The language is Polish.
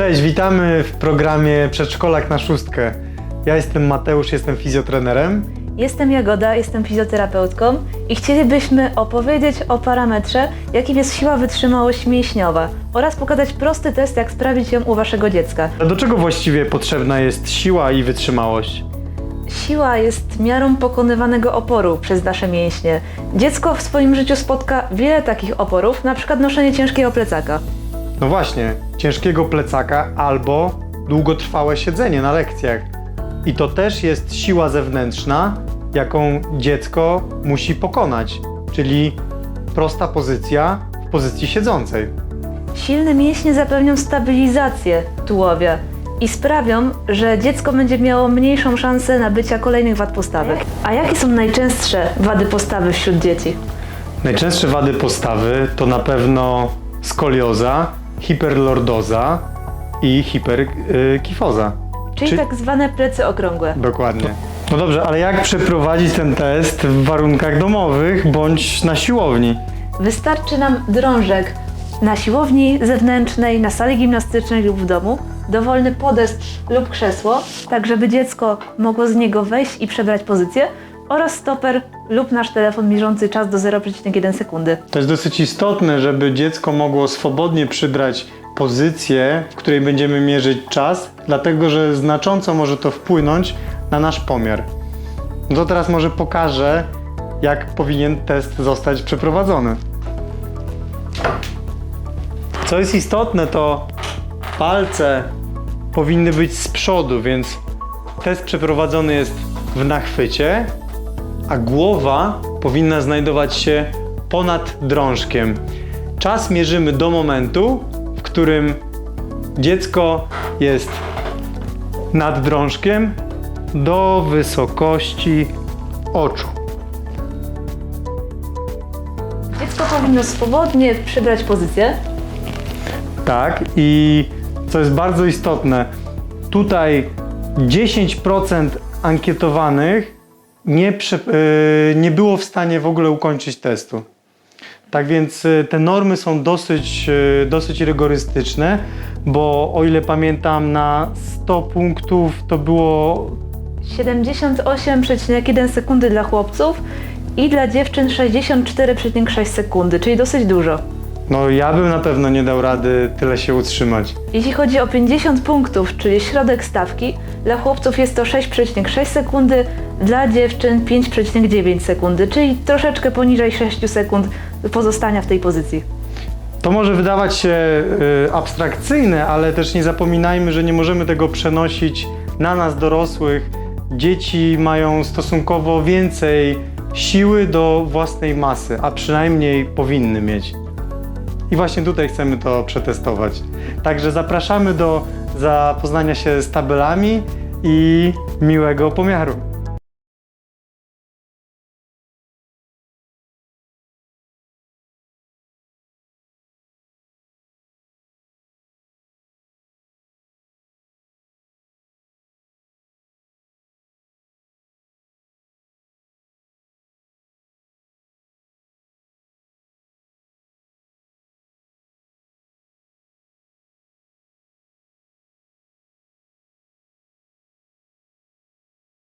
Cześć, witamy w programie Przedszkolak na szóstkę. Ja jestem Mateusz, jestem fizjotrenerem. Jestem Jagoda, jestem fizjoterapeutką i chcielibyśmy opowiedzieć o parametrze, jakim jest siła wytrzymałość mięśniowa oraz pokazać prosty test, jak sprawdzić ją u Waszego dziecka. A do czego właściwie potrzebna jest siła i wytrzymałość? Siła jest miarą pokonywanego oporu przez nasze mięśnie. Dziecko w swoim życiu spotka wiele takich oporów, na przykład noszenie ciężkiego plecaka. No właśnie, ciężkiego plecaka albo długotrwałe siedzenie na lekcjach. I to też jest siła zewnętrzna, jaką dziecko musi pokonać, czyli prosta pozycja w pozycji siedzącej. Silne mięśnie zapewnią stabilizację tułowia i sprawią, że dziecko będzie miało mniejszą szansę nabycia kolejnych wad postawy. A jakie są najczęstsze wady postawy wśród dzieci? Najczęstsze wady postawy to na pewno skolioza, hiperlordoza i hiperkifoza. Czyli Czy- tak zwane plecy okrągłe. Dokładnie. No dobrze, ale jak przeprowadzić ten test w warunkach domowych bądź na siłowni? Wystarczy nam drążek na siłowni zewnętrznej, na sali gimnastycznej lub w domu, dowolny podest lub krzesło, tak żeby dziecko mogło z niego wejść i przebrać pozycję oraz stoper lub nasz telefon mierzący czas do 0,1 sekundy. To jest dosyć istotne, żeby dziecko mogło swobodnie przybrać pozycję, w której będziemy mierzyć czas, dlatego że znacząco może to wpłynąć na nasz pomiar. No to teraz może pokażę, jak powinien test zostać przeprowadzony. Co jest istotne, to palce powinny być z przodu, więc test przeprowadzony jest w nachwycie, a głowa powinna znajdować się ponad drążkiem. Czas mierzymy do momentu, w którym dziecko jest nad drążkiem do wysokości oczu. Dziecko powinno swobodnie przybrać pozycję. Tak, i co jest bardzo istotne, tutaj 10% ankietowanych nie, prze, yy, nie było w stanie w ogóle ukończyć testu. Tak więc y, te normy są dosyć, y, dosyć rygorystyczne, bo o ile pamiętam, na 100 punktów to było 78,1 sekundy dla chłopców i dla dziewczyn 64,6 sekundy, czyli dosyć dużo. No ja bym na pewno nie dał rady tyle się utrzymać. Jeśli chodzi o 50 punktów, czyli środek stawki, dla chłopców jest to 6,6 sekundy, dla dziewczyn 5,9 sekundy, czyli troszeczkę poniżej 6 sekund pozostania w tej pozycji. To może wydawać się y, abstrakcyjne, ale też nie zapominajmy, że nie możemy tego przenosić na nas dorosłych. Dzieci mają stosunkowo więcej siły do własnej masy, a przynajmniej powinny mieć. I właśnie tutaj chcemy to przetestować. Także zapraszamy do zapoznania się z tabelami i miłego pomiaru.